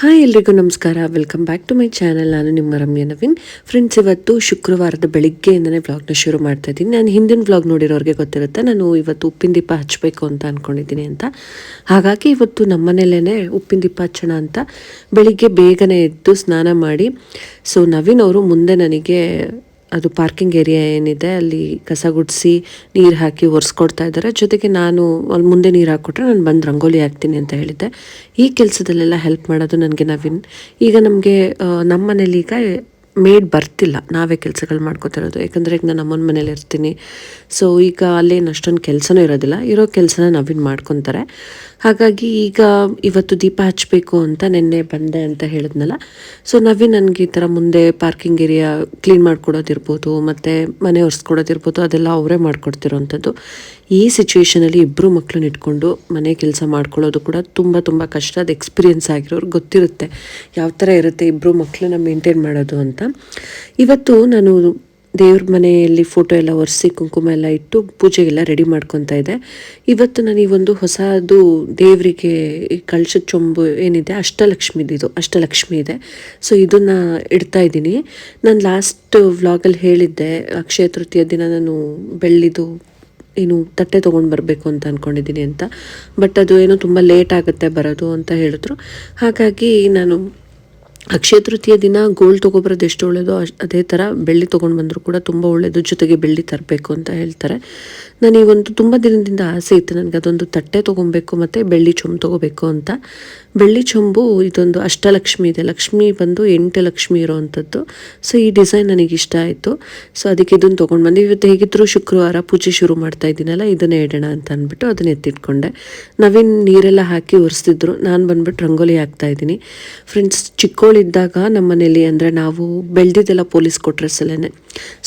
Hi ಎಲ್ರಿಗೂ ನಮಸ್ಕಾರ. Welcome back to my channel ನಾನು ನಿಮ್ಮ ರಮ್ಯ ನವೀನ್. ಫ್ರೆಂಡ್ಸ್ ಇವತ್ತು ಶುಕ್ರವಾರದ ಬೆಳಿಗ್ಗೆಯಿಂದನೇ ವ್ಲಾಗ್ನ ಶುರು ಮಾಡ್ತಾ ಇದ್ದೀನಿ. ನಾನು ಹಿಂದಿನ ವ್ಲಾಗ್ ನೋಡಿರೋರಿಗೆ ಗೊತ್ತಿರುತ್ತೆ. ನಾನು ಇವತ್ತು ಉಪ್ಪಿನ ದೀಪ ಹಚ್ಚಬೇಕು ಅಂತ ಅಂದ್ಕೊಂಡಿದ್ದೀನಿ ಅಂತ. ಹಾಗಾಗಿ ಇವತ್ತು ನಮ್ಮನೇಲೇ ಉಪ್ಪಿನ ದೀಪ ಹಚ್ಚೋಣ ಅಂತ ಬೆಳಿಗ್ಗೆ ಬೇಗನೆ ಎದ್ದು ಸ್ನಾನ ಮಾಡಿ. ಸೊ ನವೀನ್ ಅವರು ಮುಂದೆ ನನಗೆ ಅದು ಪಾರ್ಕಿಂಗ್ ಏರಿಯಾ ಏನಿದೆ, ಅಲ್ಲಿ ಕಸ ಗುಡಿಸಿ ನೀರು ಹಾಕಿ ಒರೆಸ್ಕೊಡ್ತಾ ಇದ್ದಾರೆ ಜೊತೆಗೆ ನಾನು ಅಲ್ಲಿ ಮುಂದೆ ನೀರು ಹಾಕ್ಕೊಟ್ರೆ ನಾನು ಬಂದು ರಂಗೋಲಿ ಹಾಕ್ತೀನಿ ಅಂತ ಹೇಳಿದ್ದೆ. ಈ ಕೆಲಸದಲ್ಲೆಲ್ಲ ಹೆಲ್ಪ್ ಮಾಡೋದು ನನಗೆ ನವೀನ್. ಈಗ ನಮಗೆ ನಮ್ಮ ಮನೇಲಿ ಈಗ ಮೇಡ್ ಬರ್ತಿಲ್ಲ. ನಾವೇ ಕೆಲಸಗಳು ಮಾಡ್ಕೋತಿರೋದು. ಯಾಕಂದರೆ ಈಗ ನಾನು ಅಮ್ಮನ ಮನೇಲಿ ಇರ್ತೀನಿ. ಸೊ ಈಗ ಅಲ್ಲೇನು ಅಷ್ಟೊಂದು ಕೆಲಸನೂ ಇರೋದಿಲ್ಲ. ಇರೋ ಕೆಲಸನ ನವೀನ್ ಮಾಡ್ಕೊತಾರೆ. ಹಾಗಾಗಿ ಈಗ ಇವತ್ತು ದೀಪ ಹಚ್ಚಬೇಕು ಅಂತ ನಿನ್ನೆ ಬಂದೆ ಅಂತ ಹೇಳಿದ್ನಲ್ಲ. ಸೊ ನಾವೇ ನನಗೆ ಈ ಥರ ಮುಂದೆ ಪಾರ್ಕಿಂಗ್ ಏರಿಯಾ ಕ್ಲೀನ್ ಮಾಡ್ಕೊಡೋದಿರ್ಬೋದು, ಮತ್ತು ಮನೆ ಒರೆಸ್ಕೊಡೋದಿರ್ಬೋದು, ಅದೆಲ್ಲ ಅವರೇ ಮಾಡ್ಕೊಡ್ತಿರೋವಂಥದ್ದು ಈ ಸಿಚುವೇಷನಲ್ಲಿ ಇಬ್ಬರು ಮಕ್ಕಳನ್ನ ಇಟ್ಕೊಂಡು ಮನೆ ಕೆಲಸ ಮಾಡ್ಕೊಳ್ಳೋದು ಕೂಡ ತುಂಬ ತುಂಬ ಕಷ್ಟ. ಅದು ಎಕ್ಸ್ಪೀರಿಯೆನ್ಸ್ ಆಗಿರೋರು ಗೊತ್ತಿರುತ್ತೆ. ಯಾವ ಥರ ಇರುತ್ತೆ ಇಬ್ಬರು ಮಕ್ಕಳನ್ನ ಮೇಂಟೈನ್ ಮಾಡೋದು ಅಂತ. ಇವತ್ತು ನಾನು ದೇವ್ರ ಮನೆಯಲ್ಲಿ ಫೋಟೋ ಎಲ್ಲ ಒರೆಸಿ, ಕುಂಕುಮ ಎಲ್ಲ ಇಟ್ಟು ಪೂಜೆಗೆಲ್ಲ ರೆಡಿ ಮಾಡ್ಕೊತಾ ಇದ್ದೆ. ಇವತ್ತು ನಾನು ಈ ಒಂದು ಹೊಸದು ದೇವರಿಗೆ ಈ ಕಳಶದ ಚೊಂಬು ಏನಿದೆ, ಅಷ್ಟಲಕ್ಷ್ಮಿದಿದು, ಅಷ್ಟಲಕ್ಷ್ಮಿ ಇದೆ. ಸೊ ಇದನ್ನ ಇಡ್ತಾ ಇದ್ದೀನಿ. ನಾನು ಲಾಸ್ಟ್ ವ್ಲಾಗಲ್ಲಿ ಹೇಳಿದ್ದೆ, ಅಕ್ಷಯ ತೃತೀಯ ದಿನ ನಾನು ಬೆಳ್ಳಿದು ಏನು ತಟ್ಟೆ ತೊಗೊಂಡು ಬರಬೇಕು ಅಂತ ಅಂದ್ಕೊಂಡಿದ್ದೀನಿ ಅಂತ. ಬಟ್ ಅದು ಏನೋ ತುಂಬ ಲೇಟ್ ಆಗುತ್ತೆ ಬರೋದು ಅಂತ ಹೇಳಿದ್ರು. ಹಾಗಾಗಿ ನಾನು ಅಕ್ಷಯ ತೃತೀಯ ದಿನ ಗೋಲ್ಡ್ ತೊಗೊಬರೋದು ಎಷ್ಟು ಒಳ್ಳೆಯದು ಅದೇ ಥರ ಬೆಳ್ಳಿ ತೊಗೊಂಡು ಬಂದರೂ ಕೂಡ ತುಂಬ ಒಳ್ಳೆಯದು ಜೊತೆಗೆ ಬೆಳ್ಳಿ ತರಬೇಕು ಅಂತ ಹೇಳ್ತಾರೆ. ನನಗೊಂದು ತುಂಬ ದಿನದಿಂದ ಆಸೆ ಇತ್ತು ನನಗೆ ಅದೊಂದು ತಟ್ಟೆ ತೊಗೊಬೇಕು ಮತ್ತು ಬೆಳ್ಳಿ ಚೊಂಬು ತೊಗೋಬೇಕು ಅಂತ. ಬೆಳ್ಳಿ ಚೊಂಬು ಇದೊಂದು ಅಷ್ಟಲಕ್ಷ್ಮಿ ಇದೆ, ಲಕ್ಷ್ಮಿ ಬಂದು ಎಂಟು ಲಕ್ಷ್ಮಿ ಇರೋವಂಥದ್ದು ಸೊ ಈ ಡಿಸೈನ್ ನನಗೆ ಇಷ್ಟ ಆಯಿತು. ಸೊ ಅದಕ್ಕೆ ಇದನ್ನು ತೊಗೊಂಡು ಬಂದು, ಇವತ್ತು ಹೇಗಿದ್ದರೂ ಶುಕ್ರವಾರ ಪೂಜೆ ಶುರು ಮಾಡ್ತಾ ಇದ್ದೀನಲ್ಲ, ಇದನ್ನೇ ಇಡೋಣ ಅಂತ ಅಂದ್ಬಿಟ್ಟು ಅದನ್ನ ಎತ್ತಿಟ್ಕೊಂಡೆ. ನವೀನ್ ನೀರೆಲ್ಲ ಹಾಕಿ ಒರೆಸ್ತಿದ್ರು, ನಾನು ಬಂದ್ಬಿಟ್ಟು ರಂಗೋಲಿ ಹಾಕ್ತಾ ಇದ್ದೀನಿ. ಫ್ರೆಂಡ್ಸ್ ಚಿಕ್ಕವಳಿದ್ದಾಗ ನಮ್ಮ ಮನೇಲಿ ಅಂದರೆ ನಾವು ಬೆಳೆದಿದ್ದೆಲ್ಲ ಪೊಲೀಸ್ ಕೊಟ್ರಸಲೇ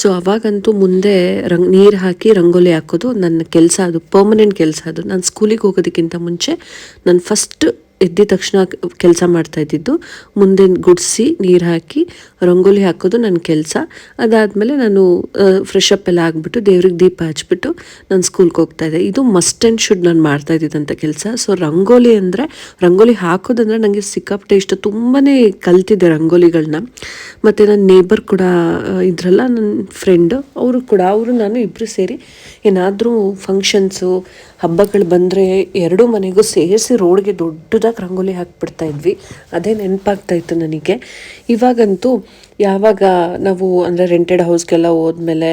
ಸೊ ಅವಾಗಂತೂ ಮುಂದೆ ರಂಗ್, ನೀರು ಹಾಕಿ ರಂಗೋಲಿ ಹಾಕೋದು, ನನ್ನ ಕೆಲಸ ಅದು ಪರ್ಮನೆಂಟ್ ಕೆಲಸ ಅದು. ನಾನು ಸ್ಕೂಲಿಗೆ ಹೋಗೋದಕ್ಕಿಂತ ಮುಂಚೆ ನಾನು ಫಸ್ಟ್ ಎದ್ದಿದ ತಕ್ಷಣ ಕೆಲಸ ಮಾಡ್ತಾ ಇದ್ದಿದ್ದು ಮುಂದೆ ಗುಡಿಸಿ ನೀರು ಹಾಕಿ ರಂಗೋಲಿ ಹಾಕೋದು ನನ್ನ ಕೆಲಸ. ಅದಾದಮೇಲೆ ನಾನು ಫ್ರೆಶ್ ಎಲ್ಲ ಆಗಿಬಿಟ್ಟು ದೇವ್ರಿಗೆ ದೀಪ ಹಚ್ಬಿಟ್ಟು ನಾನು ಸ್ಕೂಲ್ಗೆ ಹೋಗ್ತಾ ಇದ್ದೆ. ಇದು ಮಸ್ಟ್ ಆ್ಯಂಡ್ ಶುಡ್ ನಾನು ಮಾಡ್ತಾ ಇದ್ದಿದ್ದಂಥ ಕೆಲಸ. ಸೊ ರಂಗೋಲಿ ಅಂದರೆ, ರಂಗೋಲಿ ಹಾಕೋದಂದರೆ ನನಗೆ ಸಿಕ್ಕಾಪಟ್ಟೆ ಇಷ್ಟ. ತುಂಬಾ ಕಲ್ತಿದ್ದೆ ರಂಗೋಲಿಗಳನ್ನ ಮತ್ತು ನನ್ನ ನೇಬರ್ ಕೂಡ ಇದ್ರಲ್ಲ ನನ್ನ ಫ್ರೆಂಡು ಅವರು ಕೂಡ, ಅವರು ನಾನು ಇಬ್ಬರು ಸೇರಿ ಏನಾದರೂ ಫಂಕ್ಷನ್ಸು ಹಬ್ಬಗಳು ಬಂದರೆ ಎರಡೂ ಮನೆಗೂ ಸೇರಿಸಿ ರೋಡ್ಗೆ ದೊಡ್ಡದಾಗಿ ರಂಗೋಲಿ ಹಾಕ್ಬಿಡ್ತಾ ಇದ್ವಿ. ಅದೇ ನೆನಪಾಗ್ತಾ ಇತ್ತು ನನಗೆ. ಇವಾಗಂತೂ ಯಾವಾಗ ನಾವು ಅಂದರೆ ರೆಂಟೆಡ್ ಹೌಸ್ಗೆಲ್ಲ ಹೋದ್ಮೇಲೆ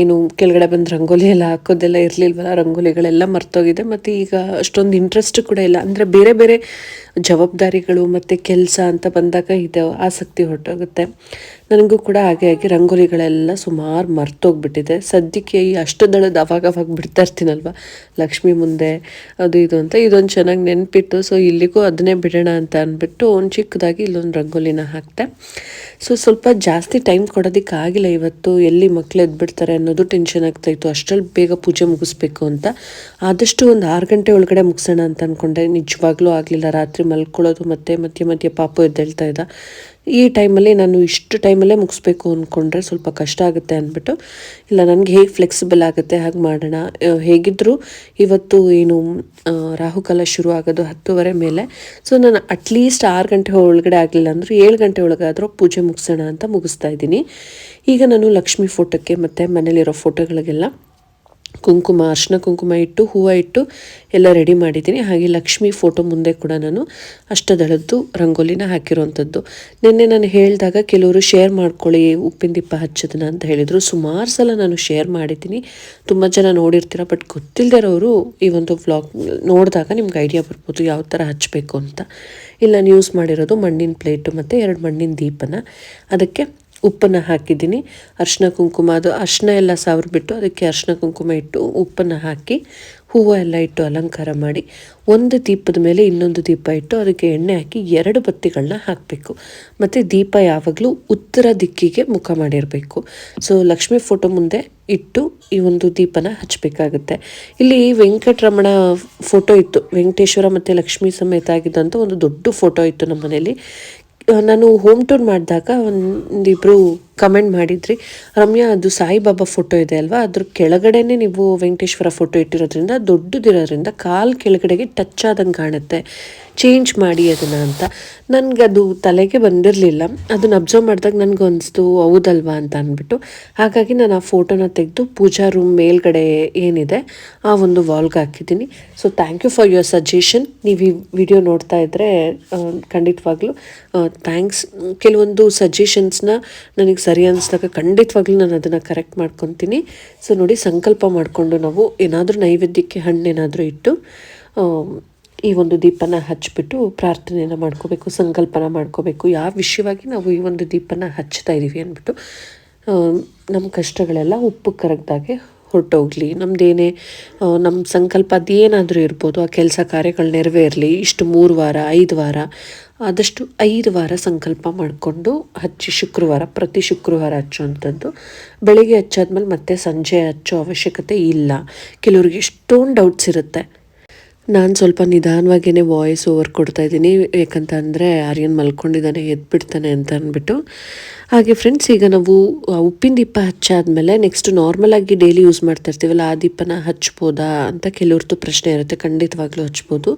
ಏನು ಕೆಳಗಡೆ ಬಂದು ರಂಗೋಲಿ ಎಲ್ಲ ಹಾಕೋದೆಲ್ಲ ಇರಲಿಲ್ವಲ್ಲ, ರಂಗೋಲಿಗಳೆಲ್ಲ ಮರ್ತೋಗಿದೆ. ಮತ್ತು ಈಗ ಅಷ್ಟೊಂದು ಇಂಟ್ರೆಸ್ಟ್ ಕೂಡ ಇಲ್ಲ. ಅಂದರೆ ಬೇರೆ ಬೇರೆ ಜವಾಬ್ದಾರಿಗಳು ಮತ್ತು ಕೆಲಸ ಅಂತ ಬಂದಾಗ ಇದು ಆಸಕ್ತಿ ಹೊರಟೋಗುತ್ತೆ. ನನಗೂ ಕೂಡ ಹಾಗೆ ಹಾಗೆ ರಂಗೋಲಿಗಳೆಲ್ಲ ಸುಮಾರು ಮರ್ತೋಗ್ಬಿಟ್ಟಿದೆ. ಸದ್ಯಕ್ಕೆ ಈ ಅಷ್ಟದಳದ ಅವಾಗ ಅವಾಗ ಬಿಡ್ತಾ ಇರ್ತೀನಲ್ವ? ಲಕ್ಷ್ಮಿ ಮುಂದೆ, ಅದು ಇದು ಅಂತ. ಇದೊಂದು ಚೆನ್ನಾಗಿ ನೆನಪಿಟ್ಟು, ಸೊ ಇಲ್ಲಿಗೂ ಅದನ್ನೇ ಬಿಡೋಣ ಅಂತ ಅಂದ್ಬಿಟ್ಟು ಒಂದು ಚಿಕ್ಕದಾಗಿ ಇಲ್ಲೊಂದು ರಂಗೋಲಿನ ಹಾಕ್ತೆ ಸೊ ಸ್ವಲ್ಪ ಜಾಸ್ತಿ ಟೈಮ್ ಕೊಡೋದಕ್ಕಾಗಿಲ್ಲ ಇವತ್ತು. ಎಲ್ಲಿ ಮಕ್ಳು ಎದ್ಬಿಡ್ತಾರೆ ಅನ್ನೋದು ಟೆನ್ಷನ್ ಆಗ್ತಾ ಇತ್ತು. ಅಷ್ಟರಲ್ಲಿ ಬೇಗ ಪೂಜೆ ಮುಗಿಸ್ಬೇಕು ಅಂತ. ಆದಷ್ಟು ಒಂದು ಆರು ಗಂಟೆ ಒಳಗಡೆ ಮುಗಿಸೋಣ ಅಂತ ಅಂದ್ಕೊಂಡೆ ನಿಜವಾಗ್ಲೂ ಆಗಲಿಲ್ಲ. ರಾತ್ರಿ ಮಲ್ಕೊಳ್ಳೋದು ಮತ್ತೆ ಮಧ್ಯೆ ಮಧ್ಯೆ ಪಾಪು ಎದ್ದೇಳ್ತಾ ಇದ್ದ. ಈ ಟೈಮಲ್ಲಿ ನಾನು ಇಷ್ಟು ಟೈಮಲ್ಲೇ ಮುಗಿಸ್ಬೇಕು ಅಂದ್ಕೊಂಡ್ರೆ ಸ್ವಲ್ಪ ಕಷ್ಟ ಆಗುತ್ತೆ ಅಂದ್ಬಿಟ್ಟು, ಇಲ್ಲ, ನನಗೆ ಹೇಗೆ ಫ್ಲೆಕ್ಸಿಬಲ್ ಆಗುತ್ತೆ, ಹಾಗೆ ಮಾಡೋಣ. ಹೇಗಿದ್ದರೂ ಇವತ್ತು ಏನು ರಾಹುಕಾಲ ಶುರು ಆಗೋದು ಹತ್ತುವರೆ ಮೇಲೆ. ಸೊ, ನಾನು ಅಟ್ಲೀಸ್ಟ್ ಆರು ಗಂಟೆ ಒಳಗಡೆ ಆಗಲಿಲ್ಲ ಅಂದರೂ ಏಳು ಗಂಟೆ ಒಳಗಾದರೂ ಪೂಜೆ ಮುಗಿಸೋಣ ಅಂತ ಮುಗಿಸ್ತಾ ಇದ್ದೀನಿ. ಈಗ ನಾನು ಲಕ್ಷ್ಮಿ ಫೋಟೋಕ್ಕೆ ಮತ್ತು ಮನೇಲಿರೋ ಫೋಟೋಗಳಿಗೆಲ್ಲ ಕುಂಕುಮ, ಅರ್ಶಿನ ಕುಂಕುಮ ಇಟ್ಟು, ಹೂವು ಇಟ್ಟು ಎಲ್ಲ ರೆಡಿ ಮಾಡಿದ್ದೀನಿ. ಹಾಗೆ ಲಕ್ಷ್ಮಿ ಫೋಟೋ ಮುಂದೆ ಕೂಡ ನಾನು ಅಷ್ಟದಳದ್ದು ರಂಗೋಲಿನ ಹಾಕಿರುವಂಥದ್ದು. ನಿನ್ನೆ ನಾನು ಹೇಳಿದಾಗ ಕೆಲವರು ಶೇರ್ ಮಾಡ್ಕೊಳ್ಳಿ, ಉಪ್ಪಿನ ದೀಪ ಹಚ್ಚೋದನ್ನ ಅಂತ ಹೇಳಿದರು. ಸುಮಾರು ಸಲ ನಾನು ಶೇರ್ ಮಾಡಿದ್ದೀನಿ. ತುಂಬ ಜನ ನೋಡಿರ್ತೀರ ಬಟ್ ಗೊತ್ತಿಲ್ಲದಿರೋರು ಈ ಒಂದು ವ್ಲಾಗ್ ನೋಡಿದಾಗ ನಿಮ್ಗೆ ಐಡಿಯಾ ಬರ್ಬೋದು ಯಾವ ಥರ ಹಚ್ಚಬೇಕು ಅಂತ. ಇಲ್ಲ ನಾನು ಯೂಸ್ ಮಾಡಿರೋದು ಮಣ್ಣಿನ ಪ್ಲೇಟು ಮತ್ತು ಎರಡು ಮಣ್ಣಿನ ದೀಪನ. ಅದಕ್ಕೆ ಉಪ್ಪನ್ನು ಹಾಕಿದ್ದೀನಿ. ಅರ್ಶಿನ ಕುಂಕುಮ ಅದು ಅರ್ಶಿನ ಎಲ್ಲ ಸಾವಿರ್ಬಿಟ್ಟು ಅದಕ್ಕೆ ಅರ್ಶಿನ ಕುಂಕುಮ ಇಟ್ಟು ಉಪ್ಪನ್ನು ಹಾಕಿ ಹೂವು ಎಲ್ಲ ಇಟ್ಟು ಅಲಂಕಾರ ಮಾಡಿ ಒಂದು ದೀಪದ ಮೇಲೆ ಇನ್ನೊಂದು ದೀಪ ಇಟ್ಟು ಅದಕ್ಕೆ ಎಣ್ಣೆ ಹಾಕಿ ಎರಡು ಬತ್ತಿಗಳನ್ನ ಹಾಕಬೇಕು. ಮತ್ತು ದೀಪ ಯಾವಾಗಲೂ ಉತ್ತರ ದಿಕ್ಕಿಗೆ ಮುಖ ಮಾಡಿರಬೇಕು. ಸೊ ಲಕ್ಷ್ಮೀ ಫೋಟೋ ಮುಂದೆ ಇಟ್ಟು ಈ ಒಂದು ದೀಪನ ಹಚ್ಚಬೇಕಾಗುತ್ತೆ ಇಲ್ಲಿ ವೆಂಕಟರಮಣ ಫೋಟೋ ಇತ್ತು. ವೆಂಕಟೇಶ್ವರ ಮತ್ತು ಲಕ್ಷ್ಮೀ ಸಮೇತ ಆಗಿದ್ದಂಥ ಒಂದು ದೊಡ್ಡ ಫೋಟೋ ಇತ್ತು ನಮ್ಮ ಮನೇಲಿ ಆ, ನಾನು ಹೋಮ್ ಟೂರ್ ಮಾಡಿದಾಗ ಒಂದಿಬ್ಬರು ಕಮೆಂಟ್ ಮಾಡಿದ್ರಿ. ರಮ್ಯಾ, ಅದು ಸಾಯಿಬಾಬಾ ಫೋಟೋ ಇದೆ ಅಲ್ವಾ? ಅದ್ರ ಕೆಳಗಡೆನೆ ನೀವು ವೆಂಕಟೇಶ್ವರ ಫೋಟೋ ಇಟ್ಟಿರೋದ್ರಿಂದ, ದೊಡ್ಡದಿರೋದ್ರಿಂದ ಕಾಲು ಕೆಳಗಡೆಗೆ ಟಚ್ ಆದಂಗೆ ಕಾಣುತ್ತೆ. ಚೇಂಜ್ ಮಾಡಿ ಅದನ್ನು ಅಂತ. ನನಗೆ ಅದು ತಲೆಗೆ ಬಂದಿರಲಿಲ್ಲ. ಅದನ್ನ ಅಬ್ಸರ್ವ್ ಮಾಡಿದಾಗ ನನಗೆ ಅನಿಸ್ತು ಹೌದಲ್ವಾ ಅಂತ ಅಂದ್ಬಿಟ್ಟು. ಹಾಗಾಗಿ ನಾನು ಆ ಫೋಟೋನ ತೆಗೆದು ಪೂಜಾ ರೂಮ್ ಮೇಲ್ಗಡೆ ಏನಿದೆ, ಆ ಒಂದು ವಾಲ್ಗೆ ಹಾಕಿದ್ದೀನಿ. So thank you for your suggestion ನೀವು ಈ ವಿಡಿಯೋ ನೋಡ್ತಾ ಇದ್ದರೆ ಖಂಡಿತವಾಗ್ಲೂ ಥ್ಯಾಂಕ್ಸ್ ಕೆಲವೊಂದು ಸಜೆಷನ್ಸ್ನ ನನಗೆ ಸರಿ ಅನಿಸ್ದಾಗ ಖಂಡಿತವಾಗ್ಲೂ ನಾನು ಅದನ್ನು ಕರೆಕ್ಟ್ ಮಾಡ್ಕೊತೀನಿ. ಸೊ ನೋಡಿ, ಸಂಕಲ್ಪ ಮಾಡಿಕೊಂಡು ನಾವು ಏನಾದರೂ ನೈವೇದ್ಯಕ್ಕೆ ಹಣ್ಣೇನಾದರೂ ಇಟ್ಟು ಈ ಒಂದು ದೀಪನ ಹಚ್ಚಿಬಿಟ್ಟು ಪ್ರಾರ್ಥನೆಯನ್ನು ಮಾಡ್ಕೋಬೇಕು, ಸಂಕಲ್ಪನ ಮಾಡ್ಕೋಬೇಕು. ಯಾವ ವಿಷಯವಾಗಿ ನಾವು ಈ ಒಂದು ದೀಪನ ಹಚ್ತಾ ಇದ್ದೀವಿ ಅಂದ್ಬಿಟ್ಟು ನಮ್ಮ ಕಷ್ಟಗಳೆಲ್ಲ ಉಪ್ಪು ಕರಗ್ದಾಗೆ ಹೊರಟೋಗ್ಲಿ. ನಮ್ಮದೇನೇ ನಮ್ಮ ಸಂಕಲ್ಪ ಅದೇನಾದರೂ ಇರ್ಬೋದು, ಆ ಕೆಲಸ ಕಾರ್ಯಗಳು ನೆರವೇರಲಿ, ಇಷ್ಟು ಮೂರು ವಾರ, ಐದು ವಾರ, ಆದಷ್ಟು ಐದು ವಾರ ಸಂಕಲ್ಪ ಮಾಡಿಕೊಂಡು ಹಚ್ಚಿ ಶುಕ್ರವಾರ, ಪ್ರತಿ ಶುಕ್ರವಾರ ಹಚ್ಚುವಂಥದ್ದು. ಬೆಳಿಗ್ಗೆ ಹಚ್ಚಾದ್ಮೇಲೆ ಮತ್ತೆ ಸಂಜೆ ಹಚ್ಚೋ ಅವಶ್ಯಕತೆ ಇಲ್ಲ. ಕೆಲವ್ರಿಗೆ ಎಷ್ಟೊಂದು ಡೌಟ್ಸ್ ಇರುತ್ತೆ. ನಾನು ಸ್ವಲ್ಪ ನಿಧಾನವಾಗಿಯೇ ವಾಯ್ಸ್ ಓವರ್ ಕೊಡ್ತಾ ಇದ್ದೀನಿ. ಯಾಕಂತ ಅಂದರೆ ಆರ್ಯನ್ ಮಲ್ಕೊಂಡಿದ್ದಾನೆ ಎದ್ಬಿಡ್ತಾನೆ ಅಂತ ಅಂದ್ಬಿಟ್ಟು ಹಾಗೆ ಫ್ರೆಂಡ್ಸ್ ಈಗ ನಾವು ಉಪ್ಪಿನ ದೀಪ ಹಚ್ಚಾದ್ಮೇಲೆ ನೆಕ್ಸ್ಟ್ ನಾರ್ಮಲಾಗಿ ಡೈಲಿ ಯೂಸ್ ಮಾಡ್ತಾ ಇರ್ತೀವಲ್ಲ, ಆ ದೀಪನ ಹಚ್ಬೋದಾ ಅಂತ ಕೆಲವ್ರದ್ದು ಪ್ರಶ್ನೆ ಇರುತ್ತೆ, ಖಂಡಿತವಾಗ್ಲೂ ಹಚ್ಬೋದು.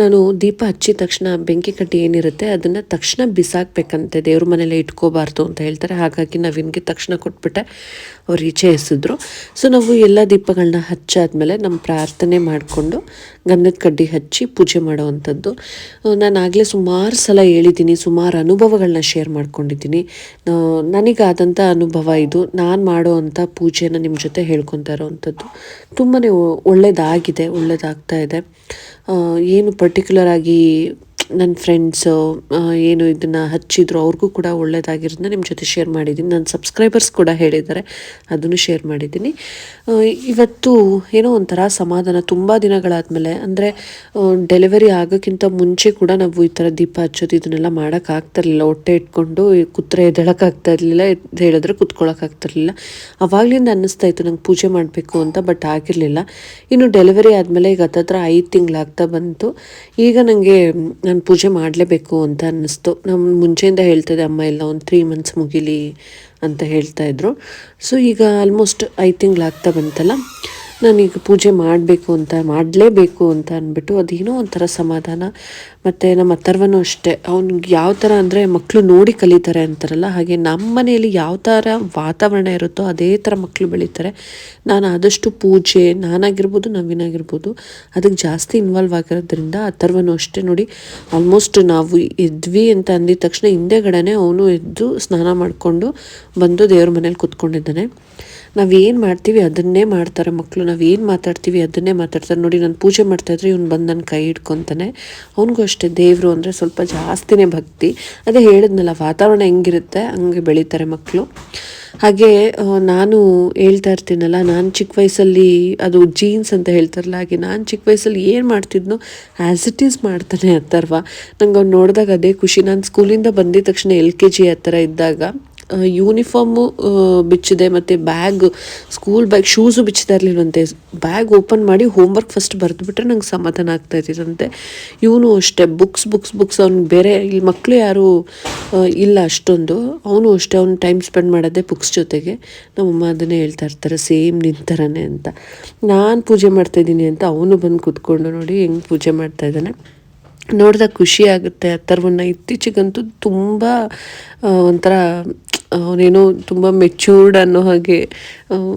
ನಾನು ದೀಪ ಹಚ್ಚಿದ ತಕ್ಷಣ ಬೆಂಕಿ ಕಟ್ಟಿ ಏನಿರುತ್ತೆ, ಅದನ್ನು ತಕ್ಷಣ ಬಿಸಾಕ್ಬೇಕಂತೆ, ದೇವ್ರ ಮನೇಲೆ ಇಟ್ಕೋಬಾರ್ದು ಅಂತ ಹೇಳ್ತಾರೆ. ಹಾಗಾಗಿ ನವೀನ್ಗೆ ತಕ್ಷಣ ಕೊಟ್ಬಿಟ್ಟೆ ಅವ್ರು ಈಚೆ ಹೆಸಿದ್ರು ಸೊ ನಾವು ಎಲ್ಲ ದೀಪಗಳನ್ನ ಹಚ್ಚಾದ್ಮೇಲೆ ನಮ್ಮ ಪ್ರಾರ್ಥನೆ ಮಾಡಿಕೊಂಡು ಗಂಧದ ಕಡ್ಡಿ ಹಚ್ಚಿ ಪೂಜೆ ಮಾಡೋವಂಥದ್ದು. ನಾನು ಆಗಲೇ ಸುಮಾರು ಸಲ ಹೇಳಿದ್ದೀನಿ, ಸುಮಾರು ಅನುಭವಗಳನ್ನ ಶೇರ್ ಮಾಡ್ಕೊಂಡಿದ್ದೀನಿ. ನನಗಾದಂಥ ಅನುಭವ ಇದು. ನಾನು ಮಾಡೋ ಅಂಥ ಪೂಜೆನ ನಿಮ್ಮ ಜೊತೆ ಹೇಳ್ಕೊತಾ ಇರೋವಂಥದ್ದು ತುಂಬಾ ಒಳ್ಳೆಯದಾಗಿದೆ ಒಳ್ಳೆಯದಾಗ್ತಾ ಇದೆ. ಏನು ಪರ್ಟಿಕ್ಯುಲರ್ ಆಗಿ ನನ್ನ ಫ್ರೆಂಡ್ಸು ಏನು ಇದನ್ನು ಹಚ್ಚಿದ್ರು ಅವ್ರಿಗೂ ಕೂಡ ಒಳ್ಳೇದಾಗಿರೋದನ್ನ ನಿಮ್ಮ ಜೊತೆ ಶೇರ್ ಮಾಡಿದ್ದೀನಿ. ನನ್ನ ಸಬ್ಸ್ಕ್ರೈಬರ್ಸ್ ಕೂಡ ಹೇಳಿದ್ದಾರೆ, ಅದನ್ನು ಶೇರ್ ಮಾಡಿದ್ದೀನಿ. ಇವತ್ತು ಏನೋ ಒಂಥರ ಸಮಾಧಾನ, ತುಂಬ ದಿನಗಳಾದಮೇಲೆ, ಅಂದರೆ ಡೆಲಿವರಿ ಆಗೋಕ್ಕಿಂತ ಮುಂಚೆ ಕೂಡ ನಾವು ಈ ಥರ ದೀಪ ಹಚ್ಚೋದು, ಇದನ್ನೆಲ್ಲ ಮಾಡೋಕ್ಕಾಗ್ತಿರ್ಲಿಲ್ಲ ಹೊಟ್ಟೆ ಇಟ್ಕೊಂಡು ಕುತ್ರೆ ಎದ್ದೇಳೋಕ್ಕಾಗ್ತಾ ಇರಲಿಲ್ಲ ಹೇಳಿದ್ರೆ ಕೂತ್ಕೊಳ್ಳೋಕ್ಕಾಗ್ತಿರ್ಲಿಲ್ಲ ಅವಾಗಲಿಂದ ಅನ್ನಿಸ್ತಾ ಇತ್ತು, ನಂಗೆ ಪೂಜೆ ಮಾಡಬೇಕು ಅಂತ, ಬಟ್ ಆಗಿರಲಿಲ್ಲ. ಇನ್ನು ಡೆಲಿವರಿ ಆದಮೇಲೆ ಈಗ ಹತ್ತತ್ರ ಐದು ತಿಂಗಳಾಗ್ತಾ ಬಂತು. ಈಗ ನನಗೆ ನಾನು ಪೂಜೆ ಮಾಡಲೇಬೇಕು ಅಂತ ಅನ್ನಿಸ್ತು. ನಮ್ಮ ಮುಂಚೆಯಿಂದ ಹೇಳ್ತಿದ್ದೆ, ಅಮ್ಮ, ಎಲ್ಲ ಒಂದು ತ್ರೀ ಮಂತ್ಸ್ ಮುಗಿಲಿ ಅಂತ ಹೇಳ್ತಾ ಇದ್ರು. ಸೊ ಈಗ ಆಲ್ಮೋಸ್ಟ್ ಐದು ತಿಂಗಳಾಗ್ತಾ ಬಂತಲ್ಲ. ನಾನೀಗ ಪೂಜೆ ಮಾಡಬೇಕು ಅಂತ, ಮಾಡಲೇಬೇಕು ಅಂತ ಅಂದ್ಬಿಟ್ಟು ಅದೇನೋ ಒಂಥರ ಸಮಾಧಾನ. ಮತ್ತು ನಮ್ಮ ಅಥರ್ವನೂ ಅಷ್ಟೇ, ಅವ್ನಿಗೆ ಯಾವ ಥರ ಅಂದರೆ ಮಕ್ಕಳು ನೋಡಿ ಕಲಿತಾರೆ ಅಂತಾರಲ್ಲ, ಹಾಗೆ ನಮ್ಮ ಮನೆಯಲ್ಲಿ ಯಾವ ಥರ ವಾತಾವರಣ ಇರುತ್ತೋ ಅದೇ ಥರ ಮಕ್ಕಳು ಬೆಳೀತಾರೆ. ನಾನು ಆದಷ್ಟು ಪೂಜೆ, ನಾನಾಗಿರ್ಬೋದು, ನವೀನಾಗಿರ್ಬೋದು, ಅದಕ್ಕೆ ಜಾಸ್ತಿ ಇನ್ವಾಲ್ವ್ ಆಗಿರೋದ್ರಿಂದ ಅತ್ತರ್ವನೂ ಅಷ್ಟೇ ನೋಡಿ ಆಲ್ಮೋಸ್ಟ್ ನಾವು ಎದ್ವಿ ಅಂತ ಅಂದಿದ ತಕ್ಷಣ ಹಿಂದೆಗಡೆನೆ ಅವನು ಎದ್ದು ಸ್ನಾನ ಮಾಡಿಕೊಂಡು ಬಂದು ದೇವ್ರ ಮನೇಲಿ ಕೂತ್ಕೊಂಡಿದ್ದಾನೆ. ನಾವೇನು ಮಾಡ್ತೀವಿ ಅದನ್ನೇ ಮಾಡ್ತಾರೆ ಮಕ್ಕಳು ನಾವೇನು ಮಾತಾಡ್ತೀವಿ ಅದನ್ನೇ ಮಾತಾಡ್ತಾರೆ. ನೋಡಿ, ನಾನು ಪೂಜೆ ಮಾಡ್ತಾಯಿದ್ರೆ ಇವ್ನು ಬಂದು ನನ್ನ ಕೈ ಹಿಡ್ಕೊತಾನೆ. ಅವನಿಗೂ ಅಷ್ಟೇ ದೇವರು ಅಂದರೆ ಸ್ವಲ್ಪ ಜಾಸ್ತಿನೇ ಭಕ್ತಿ. ಅದೇ ಹೇಳಿದ್ನಲ್ಲ, ವಾತಾವರಣ ಹೆಂಗಿರುತ್ತೆ, ಹಂಗೆ ಬೆಳೀತಾರೆ ಮಕ್ಕಳು ಹಾಗೆ ನಾನು ಹೇಳ್ತಾ ಇರ್ತೀನಲ್ಲ, ನಾನು ಚಿಕ್ಕ ವಯಸ್ಸಲ್ಲಿ ಅದು ಜೀನ್ಸ್ ಅಂತ ಹೇಳ್ತಾರಲ್ಲ, ಹಾಗೆ ನಾನು ಚಿಕ್ಕ ವಯಸ್ಸಲ್ಲಿ ಏನು ಮಾಡ್ತಿದ್ನೋ ಆ್ಯಸ್ ಇಟ್ ಈಸ್ ಮಾಡ್ತಾನೆ ಅಥರ್ವ ನಂಗೆ ಅವ್ನು ನೋಡಿದಾಗ ಅದೇ ಖುಷಿ. ನಾನು ಸ್ಕೂಲಿಂದ ಬಂದಿದ ತಕ್ಷಣ ಎಲ್ ಕೆ ಜಿ ಆ ಥರ ಇದ್ದಾಗ ಯೂನಿಫಾರ್ಮು ಬಿಚ್ಚಿದೆ ಮತ್ತು ಬ್ಯಾಗ್ ಸ್ಕೂಲ್ ಬ್ಯಾಗ್ ಶೂಸು ಬಿಚ್ಚುತ್ತಾ ಬ್ಯಾಗ್ ಓಪನ್ ಮಾಡಿ ಹೋಮ್ವರ್ಕ್ ಫಸ್ಟ್ ಬರೆದ್ಬಿಟ್ರೆ ನಂಗೆ ಸಮಾಧಾನ ಆಗ್ತಾ ಇದ್ದಿದಂತೆ. ಇವನು ಅಷ್ಟೇ ಬುಕ್ಸ್ ಬುಕ್ಸ್ ಬುಕ್ಸ್ ಅವ್ನು ಬೇರೆ ಇಲ್ಲಿ ಮಕ್ಕಳು ಯಾರು ಇಲ್ಲ ಅಷ್ಟೊಂದು. ಅವನು ಅಷ್ಟೇ ಅವ್ನು ಟೈಮ್ ಸ್ಪೆಂಡ್ ಮಾಡೋದೇ ಬುಕ್ಸ್ ಜೊತೆಗೆ. ನಮ್ಮಮ್ಮ ಅದನ್ನೇ ಹೇಳ್ತಾ ಇರ್ತಾರೆ ಸೇಮ್ ನಿಂತರನೇ ಅಂತ. ನಾನು ಪೂಜೆ ಮಾಡ್ತಾಯಿದ್ದೀನಿ ಅಂತ ಅವನು ಬಂದು ಕೂತ್ಕೊಂಡು ನೋಡಿ ಹೆಂಗೆ ಪೂಜೆ ಮಾಡ್ತಾ ಇದ್ದಾನೆ. ನೋಡಿದಾಗ ಖುಷಿ ಆಗುತ್ತೆ ಥರವನ್ನು ಇತ್ತೀಚೆಗಂತೂ ತುಂಬ ಆ, ಒಂಥರ ಅವನೇನೋ ತುಂಬ ಮೆಚೂರ್ಡ್ ಅನ್ನೋ ಹಾಗೆ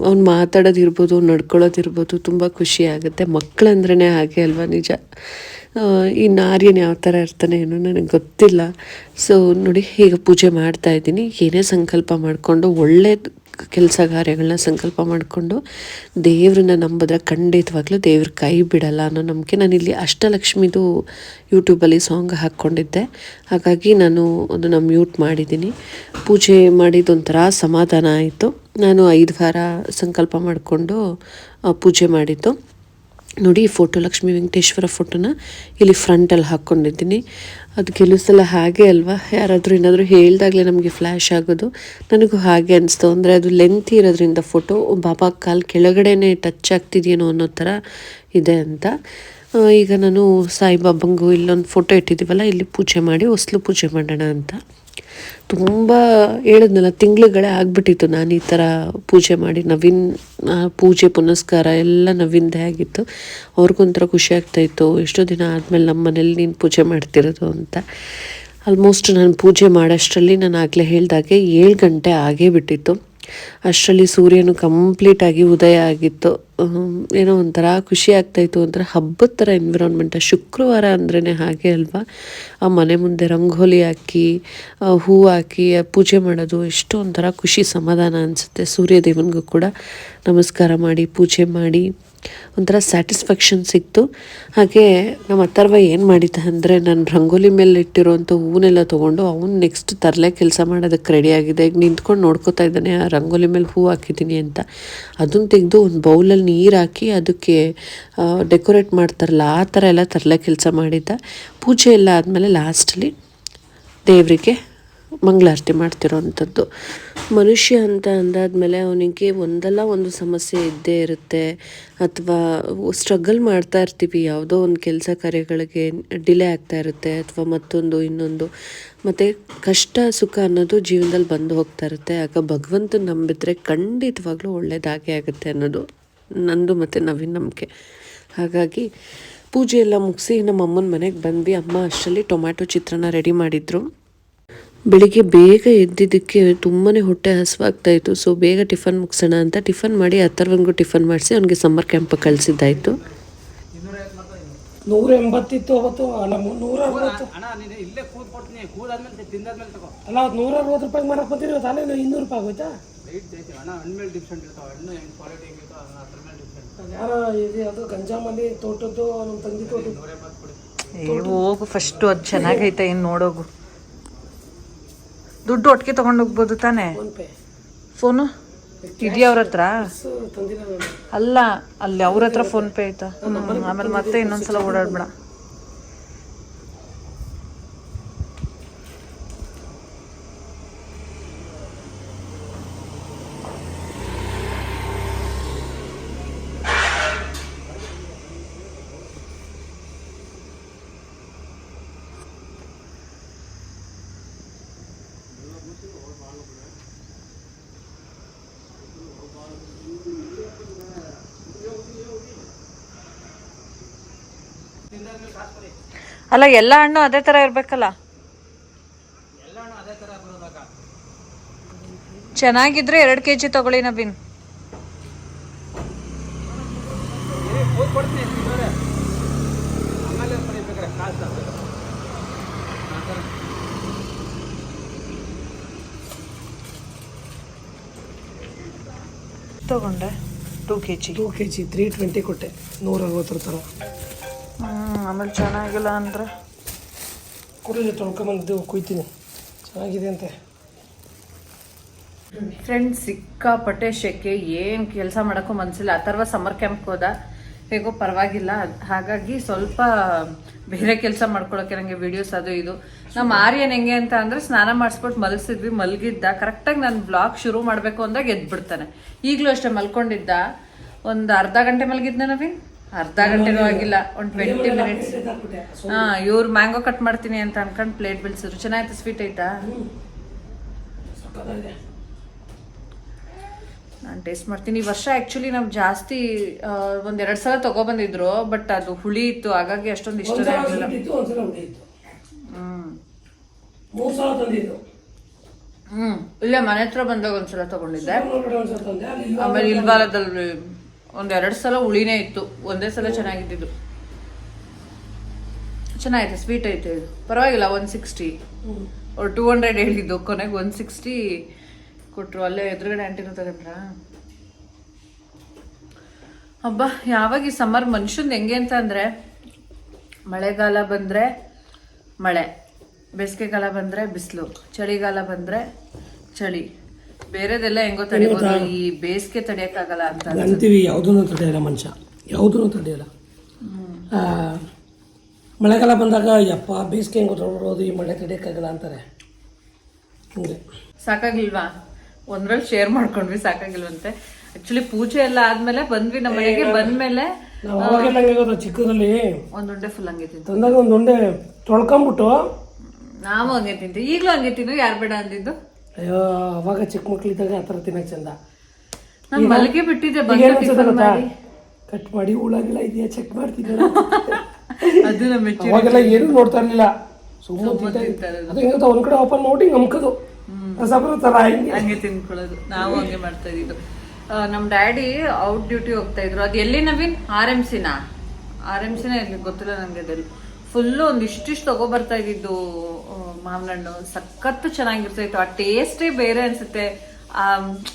ಅವ್ನು ಮಾತಾಡೋದಿರ್ಬೋದು ನಡ್ಕೊಳ್ಳೋದಿರ್ಬೋದು ತುಂಬ ಖುಷಿ ಆಗುತ್ತೆ. ಮಕ್ಕಳಂದ್ರೇ ಹಾಗೆ ಅಲ್ವಾ ನಿಜ? ಈ ನಾರಿಯನ್ ಯಾವ ಥರ ಇರ್ತಾನೆ ಏನೋ ನನಗೆ ಗೊತ್ತಿಲ್ಲ. ಸೊ ನೋಡಿ, ಈಗ ಪೂಜೆ ಮಾಡ್ತಾ ಇದ್ದೀನಿ. ಏನೇ ಸಂಕಲ್ಪ ಮಾಡಿಕೊಂಡು ಒಳ್ಳೆ ಕೆಲಸ ಕಾರ್ಯಗಳನ್ನ ಸಂಕಲ್ಪ ಮಾಡಿಕೊಂಡು ದೇವ್ರನ್ನ ನಂಬಿದ್ರೆ ಖಂಡಿತವಾಗ್ಲೂ ದೇವ್ರ ಕೈ ಬಿಡಲ್ಲ ಅನ್ನೋ ನಂಬಿಕೆ ನಾನಿಲ್ಲಿ ಅಷ್ಟಲಕ್ಷ್ಮಿದು ಯೂಟ್ಯೂಬಲ್ಲಿ ಸಾಂಗ್ ಹಾಕ್ಕೊಂಡಿದ್ದೆ. ಹಾಗಾಗಿ ನಾನು ಅದನ್ನು ಮ್ಯೂಟ್ ಮಾಡಿದ್ದೀನಿ. ಪೂಜೆ ಮಾಡಿದೊಂಥರ ಸಮಾಧಾನ ಆಯಿತು. ನಾನು ಐದು ವಾರ ಸಂಕಲ್ಪ ಮಾಡಿಕೊಂಡು ಪೂಜೆ ಮಾಡಿದ್ದು. ನೋಡಿ ಈ ಫೋಟೋ ಲಕ್ಷ್ಮೀ ವೆಂಕಟೇಶ್ವರ ಫೋಟೋನ ಇಲ್ಲಿ ಫ್ರಂಟಲ್ಲಿ ಹಾಕ್ಕೊಂಡಿದ್ದೀನಿ. ಅದು ಕೆಲವು ಸಲ ಹಾಗೆ ಅಲ್ವಾ? ಯಾರಾದರೂ ಏನಾದರೂ ಹೇಳಿದಾಗಲೇ ನಮಗೆ ಫ್ಲ್ಯಾಶ್ ಆಗೋದು. ನನಗೂ ಹಾಗೆ ಅನಿಸ್ತು. ಅಂದರೆ ಅದು ಲೆಂತ್ ಇರೋದ್ರಿಂದ ಫೋಟೋ ಬಾಬಾ ಕಾಲು ಕೆಳಗಡೆನೆ ಟಚ್ ಆಗ್ತಿದೆಯೇನೋ ಅನ್ನೋ ಥರ ಇದೆ ಅಂತ. ಈಗ ನಾನು ಸಾಯಿಬಾಬಂಗು ಇಲ್ಲೊಂದು ಫೋಟೋ ಇಟ್ಟಿದ್ದೀವಲ್ಲ, ಇಲ್ಲಿ ಪೂಜೆ ಮಾಡಿ, ಹೊಸ್ಲು ಪೂಜೆ ಮಾಡೋಣ ಅಂತ. ತುಂಬ ಹೇಳಿದ್ನಲ್ಲ, ತಿಂಗಳುಗಳೇ ಆಗ್ಬಿಟ್ಟಿತ್ತು ನಾನು ಈ ಥರ ಪೂಜೆ ಮಾಡಿ. ನವೀನ್ ಪೂಜೆ, ಪುನಸ್ಕಾರ ಎಲ್ಲ ನವೀನ್ದೇ ಆಗಿತ್ತು. ಅವ್ರಿಗೊಂಥರ ಖುಷಿ ಆಗ್ತಾಯಿತ್ತು ಎಷ್ಟೋ ದಿನ ಆದಮೇಲೆ ನಮ್ಮ ಮನೇಲಿ ನೀನು ಪೂಜೆ ಮಾಡ್ತಿರೋದು ಅಂತ. ಆಲ್ಮೋಸ್ಟ್ ನಾನು ಪೂಜೆ ಮಾಡೋಷ್ಟರಲ್ಲಿ ನಾನು ಆಗಲೇ ಹೇಳಿದಾಗೆ ಏಳು ಗಂಟೆ ಆಗೇ ಬಿಟ್ಟಿತ್ತು. ಅಷ್ಟರಲ್ಲಿ ಸೂರ್ಯನು ಕಂಪ್ಲೀಟಾಗಿ ಉದಯ ಆಗಿತ್ತು. ಏನೋ ಒಂಥರ ಖುಷಿ ಆಗ್ತಾಯಿತ್ತು ಒಂಥರ ಹಬ್ಬದ ಥರ ಎನ್ವಿರಾನ್ಮೆಂಟ್ ಶುಕ್ರವಾರ ಅಂದ್ರೇ ಹಾಗೆ ಅಲ್ವಾ? ಆ ಮನೆ ಮುಂದೆ ರಂಗೋಲಿ ಹಾಕಿ ಹೂ ಹಾಕಿ ಪೂಜೆ ಮಾಡೋದು ಎಷ್ಟೋ ಒಂಥರ ಖುಷಿ ಸಮಾಧಾನ ಅನಿಸುತ್ತೆ. ಸೂರ್ಯದೇವನಿಗೂ ಕೂಡ ನಮಸ್ಕಾರ ಮಾಡಿ, ಪೂಜೆ ಮಾಡಿ. ಒಂಥರ ಸ್ಯಾಟಿಸ್ಫ್ಯಾಕ್ಷನ್ ಸಿಕ್ತು. ಹಾಗೆ ನಮ್ಮ ಅತ್ತರ್ವ ಏನು ಮಾಡಿದ್ದ ಅಂದರೆ ನಾನು ರಂಗೋಲಿ ಮೇಲೆ ಇಟ್ಟಿರೋವಂಥ ಹೂವನ್ನೆಲ್ಲ ತೊಗೊಂಡು ಅವನು ನೆಕ್ಸ್ಟ್ ತರಲೆ ಕೆಲಸ ಮಾಡೋದಕ್ಕೆ ರೆಡಿಯಾಗಿದೆ ಈಗ ನಿಂತ್ಕೊಂಡು ನೋಡ್ಕೋತಾ ಇದ್ದಾನೆ ಆ ರಂಗೋಲಿ ಮೇಲೆ ಹೂ ಹಾಕಿದ್ದೀನಿ ಅಂತ. ಅದನ್ನು ತೆಗೆದು ಒಂದು ಬೌಲಲ್ಲಿ ನೀರು ಹಾಕಿ ಅದಕ್ಕೆ ಡೆಕೋರೇಟ್ ಮಾಡ್ತಾರಲ್ಲ, ಆ ಥರ ಎಲ್ಲ ತರಲೆ ಕೆಲಸ ಮಾಡಿದ್ದ. ಪೂಜೆ ಎಲ್ಲ ಆದಮೇಲೆ ಲಾಸ್ಟಲ್ಲಿ ದೇವರಿಗೆ ಮಂಗಳಾರತಿ ಮಾಡ್ತಿರೋವಂಥದ್ದು ಮನುಷ್ಯ ಅಂತ ಅಂದಾದಮೇಲೆ ಅವನಿಗೆ ಒಂದಲ್ಲ ಒಂದು ಸಮಸ್ಯೆ ಇದ್ದೇ ಇರುತ್ತೆ. ಅಥವಾ ಸ್ಟ್ರಗಲ್ ಮಾಡ್ತಾ ಇರ್ತೀವಿ. ಯಾವುದೋ ಒಂದು ಕೆಲಸ ಕಾರ್ಯಗಳಿಗೆ ಡಿಲೇ ಆಗ್ತಾ ಇರುತ್ತೆ. ಅಥವಾ ಮತ್ತೊಂದು, ಇನ್ನೊಂದು. ಮತ್ತು ಕಷ್ಟ, ಸುಖ ಅನ್ನೋದು ಜೀವನದಲ್ಲಿ ಬಂದು ಹೋಗ್ತಾ ಇರುತ್ತೆ. ಆಗ ಭಗವಂತ ನಂಬಿದ್ರೆ ಖಂಡಿತವಾಗ್ಲೂ ಒಳ್ಳೇದಾಗೇ ಆಗುತ್ತೆ ಅನ್ನೋದು ನಂದು ಮತ್ತು ನವೀನ್ ನಂಬಿಕೆ. ಹಾಗಾಗಿ ಪೂಜೆ ಎಲ್ಲ ಮುಗಿಸಿ ನಮ್ಮ ಅಮ್ಮನ ಮನೆಗೆ ಬಂದ್ವಿ. ಅಮ್ಮ ಅಷ್ಟರಲ್ಲಿ ಟೊಮ್ಯಾಟೊ ಚಿತ್ರಾನ್ನ ರೆಡಿ ಮಾಡಿದ್ರು. ಬೆಳಿಗ್ಗೆ ಬೇಗ ಎದ್ದಿದ್ದಕ್ಕೆ ತುಂಬಾ ಹೊಟ್ಟೆ ಹಸುವಾಗ್ತಾ ಇತ್ತು. ಸೊ ಬೇಗ ಟಿಫನ್ ಮುಗಿಸೋಣ ಅಂತ ಟಿಫನ್ ಮಾಡಿ ಹತ್ತರವರೆಗೂ ಟಿಫನ್ ಮಾಡಿಸಿ ಅವನಿಗೆ ಸಮ್ಮರ್ ಕ್ಯಾಂಪ್ ಕಳಿಸಿದ್ದಾಯಿತು. ನೂರ ಎಂಬತ್ತಿತ್ತು ಅವತ್ತು. ನೂರ ಅರವತ್ತು. ಅಣ್ಣ ನೀನು ಇಲ್ಲೇ ಕೂತ್ ಕೊಡ್ತೀನಿ. ಕೂದಾದ್ಮೇಲೆ ತಿಂದಾದ್ಮೇಲೆ ತಗೋ. ಅಲ್ಲ ಅವತ್ತು ನೂರ ಅರವತ್ತು ರೂಪಾಯಿ ಮಾಡಕ್ಕೆ ಬಂದಿರಿ ತಾನೇ ನಾವು ಇನ್ನೂರು ರೂಪಾಯಿ ಆಗೋಯ್ತಾ? ಅದು ಯಾರೋ ಇದು ಅದು ಗಂಜಾಮಲ್ಲಿ ತೋಟದ್ದು ನಮ್ಮ ತಂಗಿ ಹೋಗು ಫಸ್ಟು ಅದು ಚೆನ್ನಾಗೈತೆ ಏನು ನೋಡೋಗು. ದುಡ್ಡು ಒಟ್ಟಿಗೆ ತಗೊಂಡು ಹೋಗ್ಬೋದು ತಾನೇ? ಫೋನ್? ಇದೆಯಾ ಅವ್ರ ಹತ್ರ? ಅಲ್ಲ ಅಲ್ಲಿ ಅವ್ರ ಹತ್ರ ಫೋನ್ ಪೇ ಆಯ್ತಾ ಆಮೇಲೆ ಮತ್ತೆ ಇನ್ನೊಂದ್ಸಲ ಓಡಾಡ್ಬೇಡ. ಅಲ್ಲ ಎಲ್ಲ ಹಣ್ಣು ಅದೇ ತರ ಇರ್ಬೇಕಲ್ಲ? ಚೆನ್ನಾಗಿದ್ರೆ ಎರಡು ಕೆ ಜಿ ತಗೊಳ್ಳಿ ನಬೀನ್ ತಗೊಂಡೆ. Two K G two K G three twenty ಕೊಟ್ಟೆ. ನೂರ ಅರವತ್ತರ ಥರ ಆಮೇಲೆ ಚೆನ್ನಾಗಿಲ್ಲ ಅಂದ್ರೆ ಕುರಿಲಿ ತೊಳ್ಕೊಂಬಂದಿದ್ದೆವು ಕುಯ್ತೀನಿ. ಚೆನ್ನಾಗಿದೆ ಅಂತೆ. ಫ್ರೆಂಡ್ ಸಿಕ್ಕಾಪಟ್ಟೆ ಶೆಕೆ ಏನು ಕೆಲಸ ಮಾಡೋಕ್ಕೂ ಮನಸ್ಸಿಲ್ಲ ಅಥರ್ವ ಸಮ್ಮರ್ ಕ್ಯಾಂಪ್ಗೆ ಹೋದ ಹೇಗೋ ಪರವಾಗಿಲ್ಲ. ಹಾಗಾಗಿ ಸ್ವಲ್ಪ ಬೇರೆ ಕೆಲಸ ಮಾಡ್ಕೊಳಕ್ಕೆ ನನಗೆ ವಿಡಿಯೋಸ್ ಅದು ಇದು. ನಮ್ಮ ಆರ್ಯನ್ ಹೆಂಗೆ ಅಂತ ಅಂದ್ರೆ ಸ್ನಾನ ಮಾಡಿಸ್ಬಿಟ್ಟು ಮಲಗಿಸಿದ್ವಿ ಮಲಗಿದ್ದ. ಕರೆಕ್ಟಾಗಿ ನಾನು ಬ್ಲಾಗ್ ಶುರು ಮಾಡಬೇಕು ಅಂದಾಗ ಎದ್ಬಿಡ್ತಾನೆ. ಈಗಲೂ ಅಷ್ಟೇ ಮಲ್ಕೊಂಡಿದ್ದ. ಒಂದು ಅರ್ಧ ಗಂಟೆ ಮಲಗಿದ್ನ ನವೀನ್? ಅರ್ಧ ಗಂಟೆನೂ ಆಗಿಲ್ಲ ಒಂದು ಟ್ವೆಂಟಿ ಮಿನಿಟ್ಸ್ ಹಾ ಇವ್ರು ಮ್ಯಾಂಗೋ ಕಟ್ ಮಾಡ್ತೀನಿ ಅಂತ ಅನ್ಕೊಂಡು ಪ್ಲೇಟ್ ಬೀಳ್ಸಿದ್ರು. ಚೆನ್ನಾಗಿತ್ತು ಸ್ವೀಟ್ ಐತಾ ನಾನು ಟೇಸ್ಟ್ ಮಾಡ್ತೀನಿ. ಈ ವರ್ಷ ಆ್ಯಕ್ಚುಲಿ ನಾವು ಜಾಸ್ತಿ ಒಂದು ಎರಡು ಸಲ ತಗೊಬಂದಿದ್ರು ಬಟ್ ಅದು ಹುಳಿ ಇತ್ತು ಹಾಗಾಗಿ ಅಷ್ಟೊಂದು ಇಷ್ಟ ಆಗಲಿಲ್ಲ. ಹ್ಞೂ ಇಲ್ಲೇ ಮನೆ ಹತ್ರ ಬಂದಾಗ ಒಂದ್ಸಲ ತಗೊಂಡಿದ್ದೆ. ಆಮೇಲೆ ಇಲ್ವಾಲದಲ್ಲಿ ಒಂದ್ ಎರಡ್ ಸಲ ಹುಳಿನೇ ಇತ್ತು. ಒಂದೇ ಸಲ ಚೆನ್ನಾಗಿದ್ದಿದ್ದು. ಚೆನ್ನಾಗಿದೆ ಸ್ವೀಟ್ ಐತೆ ಇದು. ಪರವಾಗಿಲ್ಲ ಒನ್ ಸಿಕ್ಸ್ಟಿ ಅವ್ರು ಟೂ ಹಂಡ್ರೆಡ್ ಹೇಳಿದ್ದು ಕೊನೆಗೆ ಒನ್ ಸಿಕ್ಸ್ಟಿ ಕೊಟ್ಟರು ಅಲ್ಲೇ ಎದುರುಗಡೆ ಆಂಟಿನೂ ತಗೊಂಡ್ರಾ ಹಬ್ಬ ಯಾವಾಗ ಈ ಸಮ್ಮರ್ ಮನುಷ್ಯಂದು ಹೆಂಗೆ ಅಂತ ಅಂದರೆ ಮಳೆಗಾಲ ಬಂದ್ರೆ ಮಳೆ ಬೇಸಿಗೆಗಾಲ ಬಂದ್ರೆ ಬಿಸಿಲು ಚಳಿಗಾಲ ಬಂದ್ರೆ ಚಳಿ. ಬೇರೆದೆಲ್ಲ ಹೆಂಗೋ ತಡಿಬೋದು. ಈ ಬೇಸಿಗೆ ತಡಿಯಕ್ಕಾಗಲ್ಲ ಅಂತ ಅಂತೀವಿ ಯಾವುದನ್ನು ತಡೆಯಲ್ಲ ಮನುಷ್ಯ. ಯಾವುದನ್ನು ತಡೆಯಲ್ಲ. ಮಳೆಗಾಲ ಬಂದಾಗ ಯಪ್ಪ ಬೇಸಿಗೆ ಹೆಂಗೋ ಹೊರಡೋದು ಈ ಮಳೆ ತಡೆಯೋಕ್ಕಾಗಲ್ಲ ಅಂತಾರೆ. ಹಂಗೆ. ಸಾಕಾಗಿಲ್ವಾ? ಒಂದ್ರಲ್ಲಿ ಶೇರ್ ಮಾಡ್ಕೊಂಡ್ವಿ ಸಾಕಾಗಿಲ್ವಂತೆ. ಆಕ್ಚುಲಿ ಪೂಜೆ ಎಲ್ಲ ಆದ್ಮೇಲೆ ಬಂದ್ವಿ ನಮ್ಮ ಮನೆಗೆ ಬಂದ್ಮೇಲೆ. ನಾವು ಚಿಕ್ಕದಲ್ಲಿ ಒಂದು ಉಂಡೆ ಫುಲ್ ಹಂಗೆ ತಿಂತು ತಂದಾಗ ಒಂದು ಉಂಡೆ ತೊಳ್ಕೊಂಬಿಟ್ಟು ನಾವು ಹಂಗೆ ತಿಂತೀವಿ. ಈಗಲೂ ಹಂಗೆ ತಿನ್ನು ಯಾರು ಬೇಡ ಅಂದಿದ್ದು? ಅಯ್ಯೋ ಅವಾಗ ಚಿಕ್ಕ ಮಕ್ಳಿದ್ದಾಗ ಆ ಥರ ತಿನ್ನಕ್ಕೆ ಚಂದ. ನಾನು ಮಲಗಿ ಬಿಟ್ಟಿದ್ದೆ ಏನ್ ಗೊತ್ತಾ ಮಾಡಿ. ಕಟ್ ಮಾಡಿ ಹುಳಗಿಲ್ಲ ಇದೆಯಾ? ಚೆಕ್ ಮಾಡ್ತಿದ್ದೆ ಅದು ನಮ್ಮ ಮೆಚ್ಚು ಅವಾಗೆಲ್ಲ ಏನೂ ನೋಡ್ತಾ ಇರ್ಲಿಲ್ಲ. ಸುಮ್ಮನೆ. ಅದು ಒಂದ್ ಕಡೆ ಓಪನ್ ಮಾಡಿ ನಮ್ಕದು. ತರ ಹಿಂಗೆ. ಹಂಗೆ ತಿನ್ಕೊಳ್ಳೋದು ನಾವು ಹಂಗೆ ಮಾಡ್ತಾ ಇದ್ದಿದ್ದು. ನಮ್ ಡ್ಯಾಡಿ ಔಟ್ ಡ್ಯೂಟಿ ಹೋಗ್ತಾ ಇದ್ರು. ಅದು ಎಲ್ಲಿ ನವೀನ್? ಆರ್ ಎಂ ಸಿನ? ಆರ್ ಎಂ ಸಿನ ಎಲ್ಲಿ ಗೊತ್ತಿಲ್ಲ ನಂಗೆ ಅದೆಲ್ಲ. ಫುಲ್ ಒಂದ್ ಇಷ್ಟಿಷ್ಟು ತಗೊಬರ್ತಾ ಇದ್ದಿದ್ದು. ಆ, ಮಾವಿನ ಹಣ್ಣು ಸಖತ್ತು ಚೆನ್ನಾಗಿರ್ತಾಯಿತ್ತು ಆ ಟೇಸ್ಟೇ ಬೇರೆ ಅನ್ಸುತ್ತೆ. ಆ